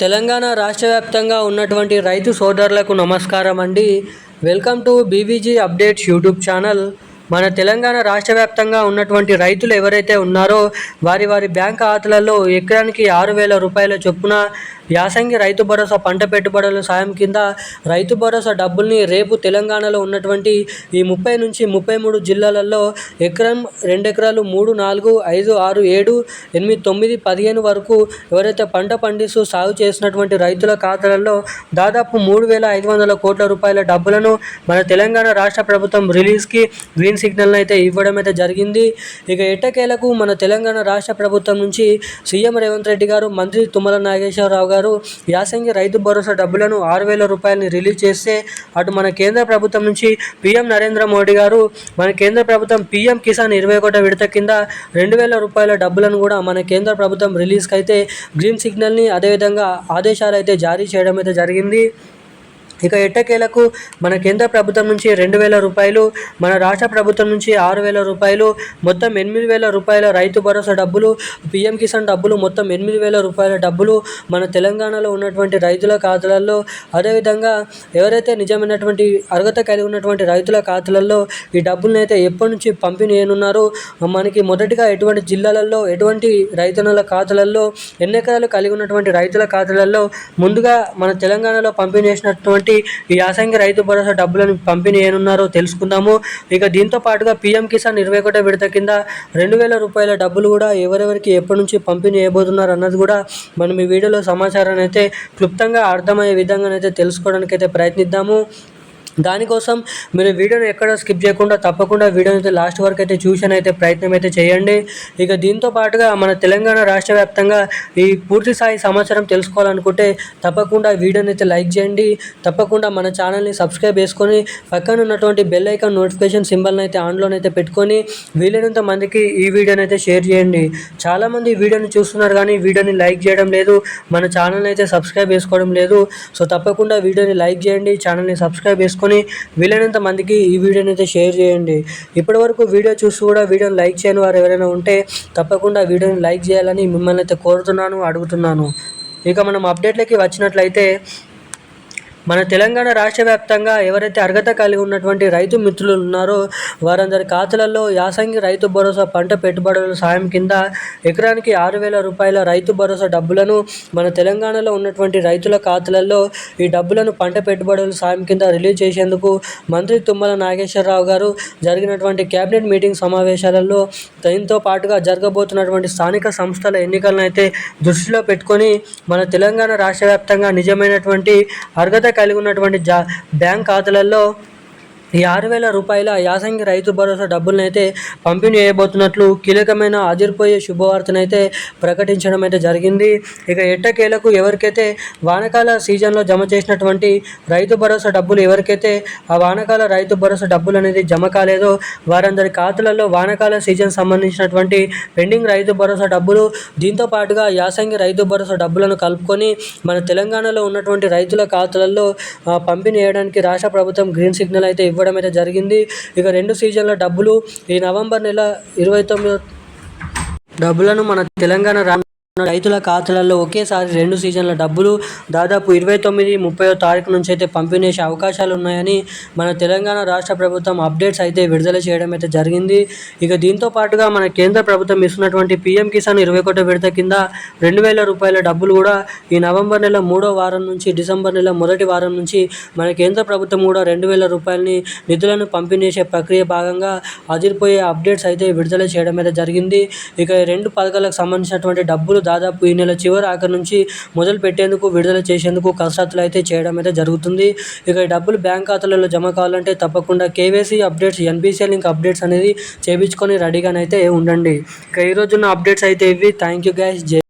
తెలంగాణ రాష్ట్ర వ్యాప్తంగా ఉన్నటువంటి రైతు సోదరులకు నమస్కారం అండి. Welcome to BVG updates YouTube channel. మన తెలంగాణ రాష్ట్ర వ్యాప్తంగా ఉన్నటువంటి రైతులు ఎవరైతే ఉన్నారో వారి వారి బ్యాంక్ ఖాతాలలో ఎకరానికి ఆరు వేల రూపాయల చొప్పున యాసంగి రైతు భరోసా పంట పెట్టుబడుల సాయం కింద రైతు భరోసా డబ్బుల్ని రేపు తెలంగాణలో ఉన్నటువంటి ఈ ముప్పై నుంచి ముప్పై మూడు జిల్లాలలో ఎకరం రెండు ఎకరాలు మూడు నాలుగు ఐదు ఆరు ఏడు ఎనిమిది తొమ్మిది పదిహేను వరకు ఎవరైతే పంట పండిస్తూ సాగు చేసినటువంటి రైతుల ఖాతాలలో దాదాపు మూడు వేల ఐదు వందల కోట్ల రూపాయల డబ్బులను మన తెలంగాణ రాష్ట్ర ప్రభుత్వం రిలీజ్కి గ్రీన్ సిగ్నల్ అయితే ఇవ్వడం అయితే జరిగింది. ఇక ఎట్టకేలకు మన తెలంగాణ రాష్ట్ర ప్రభుత్వం నుంచి సీఎం రేవంత్ రెడ్డి గారు మంత్రి తుమ్మల నాగేశ్వరరావు గారు యాసంగి రైతు భరోసా డబ్బులను ఆరు వేల రూపాయలని రిలీజ్ చేస్తే అటు మన కేంద్ర ప్రభుత్వం నుంచి పీఎం నరేంద్ర మోడీ గారు మన కేంద్ర ప్రభుత్వం పీఎం కిసాన్ ఇరవై ఒకటో విడత కింద రెండు వేల రూపాయల డబ్బులను కూడా మన కేంద్ర ప్రభుత్వం రిలీజ్కి అయితే గ్రీన్ సిగ్నల్ని అదేవిధంగా ఆదేశాలు అయితే జారీ చేయడం అయితే జరిగింది. ఇక ఎట్టకేలకు మన కేంద్ర ప్రభుత్వం నుంచి రెండు వేల రూపాయలు మన రాష్ట్ర ప్రభుత్వం నుంచి ఆరు వేల రూపాయలు మొత్తం ఎనిమిది వేల రూపాయల రైతు భరోసా డబ్బులు పిఎం కిసాన్ డబ్బులు మొత్తం ఎనిమిది వేల రూపాయల డబ్బులు మన తెలంగాణలో ఉన్నటువంటి రైతుల ఖాతాలలో. అదేవిధంగా ఎవరైతే నిజమైనటువంటి అర్హత కలిగి ఉన్నటువంటి రైతుల ఖాతాలలో ఈ డబ్బులను అయితే ఎప్పటి నుంచి పంపిణీ చేయనున్నారు మనకి మొదటిగా ఎటువంటి జిల్లాలలో ఎటువంటి రైతన్నల ఖాతాలలో ఎన్ని ఎకరాలు కలిగి ఉన్నటువంటి రైతుల ఖాతాలలో ముందుగా మన తెలంగాణలో పంపిణీ చేసినటువంటి ఈ యాసంగి రైతు భరోసా డబ్బులను పంపిణీ ఏనున్నారో తెలుసుకుందాము. ఇక దీంతో పాటుగా పీఎం కిసాన్ ఇరవై ఒకటో విడత కింద రెండు వేల రూపాయల డబ్బులు కూడా ఎవరెవరికి ఎప్పటి నుంచి పంపిణీ చేయబోతున్నారు అన్నది కూడా మనం ఈ వీడియోలో సమాచారాన్ని అయితే క్లుప్తంగా అర్థమయ్యే విధంగానైతే తెలుసుకోవడానికి అయితే ప్రయత్నిద్దాము. దానికోసం మీరు వీడియోని ఎక్కడ స్కిప్ చేయకుండా తప్పకుండా వీడియోని అయితే లాస్ట్ వరకు అయితే చూసిన అయితే ప్రయత్నం అయితే చేయండి. ఇక దీంతో పాటుగా మన తెలంగాణ రాష్ట్ర వ్యాప్తంగా ఈ పూర్తి స్థాయి సమాచారం తెలుసుకోవాలనుకుంటే తప్పకుండా వీడియోని అయితే లైక్ చేయండి. తప్పకుండా మన ఛానల్ని సబ్స్క్రైబ్ చేసుకొని పక్కన ఉన్నటువంటి బెల్ ఐకాన్ నోటిఫికేషన్ సింబల్ని అయితే ఆన్లోనైతే పెట్టుకొని వీలైనంత మందికి ఈ వీడియోని అయితే షేర్ చేయండి. చాలామంది వీడియోని చూస్తున్నారు కానీ వీడియోని లైక్ చేయడం లేదు. మన ఛానల్ని అయితే సబ్స్క్రైబ్ చేసుకోవడం లేదు. సో తప్పకుండా వీడియోని లైక్ చేయండి. ఛానల్ని సబ్స్క్రైబ్ చేసుకొని వీలైనంత మందికి ఈ వీడియోని అయితే షేర్ చేయండి. ఇప్పటివరకు వీడియో చూసి కూడా వీడియోని లైక్ చేయని వారు ఎవరైనా ఉంటే తప్పకుండా వీడియోని లైక్ చేయాలని మిమ్మల్ని అయితే కోరుతున్నాను అడుగుతున్నాను. ఇక మనం అప్డేట్లకి వచ్చినట్లయితే మన తెలంగాణ రాష్ట్ర వ్యాప్తంగా ఎవరైతే అర్హత కలిగి ఉన్నటువంటి రైతు మిత్రులు ఉన్నారో వారందరి ఖాతాలలో యాసంగి రైతు భరోసా పంట పెట్టుబడుల సాయం కింద ఎకరానికి ఆరు వేల రూపాయల రైతు భరోసా డబ్బులను మన తెలంగాణలో ఉన్నటువంటి రైతుల ఖాతాలలో ఈ డబ్బులను పంట పెట్టుబడుల సాయం కింద రిలీజ్ చేసేందుకు మంత్రి తుమ్మల నాగేశ్వరరావు గారు జరిగినటువంటి కేబినెట్ మీటింగ్ సమావేశాలలో దీంతో పాటుగా జరగబోతున్నటువంటి స్థానిక సంస్థల ఎన్నికలను అయితే దృష్టిలో పెట్టుకొని మన తెలంగాణ రాష్ట్ర వ్యాప్తంగా నిజమైనటువంటి అర్హత కలిగి ఉన్నటువంటి జా బ్యాంక్ ఖాతాలలో ఈ ఆరు వేల రూపాయల యాసంగి రైతు భరోసా డబ్బులనైతే పంపిణీ చేయబోతున్నట్లు కీలకమైన అదిరిపోయే శుభవార్తనైతే ప్రకటించడం అయితే జరిగింది. ఇక ఎట్టకేలకు ఎవరికైతే వానకాల సీజన్లో జమ చేసినటువంటి రైతు భరోసా డబ్బులు ఎవరికైతే ఆ వానకాల రైతు భరోసా డబ్బులు అనేది జమ కాలేదో వారందరి ఖాతాలలో వానకాల సీజన్ సంబంధించినటువంటి పెండింగ్ రైతు భరోసా డబ్బులు దీంతో పాటుగా యాసంగి రైతు భరోసా డబ్బులను కలుపుకొని మన తెలంగాణలో ఉన్నటువంటి రైతుల ఖాతాలలో పంపిణీ చేయడానికి రాష్ట్ర ప్రభుత్వం గ్రీన్ సిగ్నల్ అయితే ఇవ్వడం అయితే జరిగింది. ఇక రెండు సీజన్ల డబ్బులు ఈ నవంబర్ నెల ఇరవై తొమ్మిదో డబ్బులను మన తెలంగాణ రా రైతుల ఖాతాలలో ఒకేసారి రెండు సీజన్ల డబ్బులు దాదాపు ఇరవై తొమ్మిది ముప్పై తారీఖు నుంచి అయితే పంపిణీ అవకాశాలు ఉన్నాయని మన తెలంగాణ రాష్ట్ర ప్రభుత్వం అప్డేట్స్ అయితే విడుదల చేయడం అయితే జరిగింది. ఇక దీంతో పాటుగా మన కేంద్ర ప్రభుత్వం ఇస్తున్నటువంటి పీఎం కిసాన్ ఇరవై ఒకటో విడత కింద రెండు వేల రూపాయల డబ్బులు కూడా ఈ నవంబర్ నెల మూడో వారం నుంచి డిసెంబర్ నెల మొదటి వారం నుంచి మన కేంద్ర ప్రభుత్వం కూడా రెండు వేల రూపాయలని నిధులను పంపిణీ ప్రక్రియ భాగంగా అదిరిపోయే అప్డేట్స్ అయితే విడుదల చేయడం అయితే జరిగింది. ఇక రెండు పథకాలకు సంబంధించినటువంటి డబ్బులు దాదాపు ఈ నెల చివరి ఆఖరి నుంచి మొదలు పెట్టేందుకు విడుదల చేసేందుకు కసరత్తులు అయితే చేయడం అయితే జరుగుతుంది. ఇక డబ్బులు బ్యాంక్ ఖాతాలలో జమ కావాలంటే తప్పకుండా KYC updates NBC link updates అనేది చేయించుకొని రెడీగానైతే ఉండండి. ఇక ఈ రోజున్న అప్డేట్స్ అయితే ఇవి. Thank you guys. జై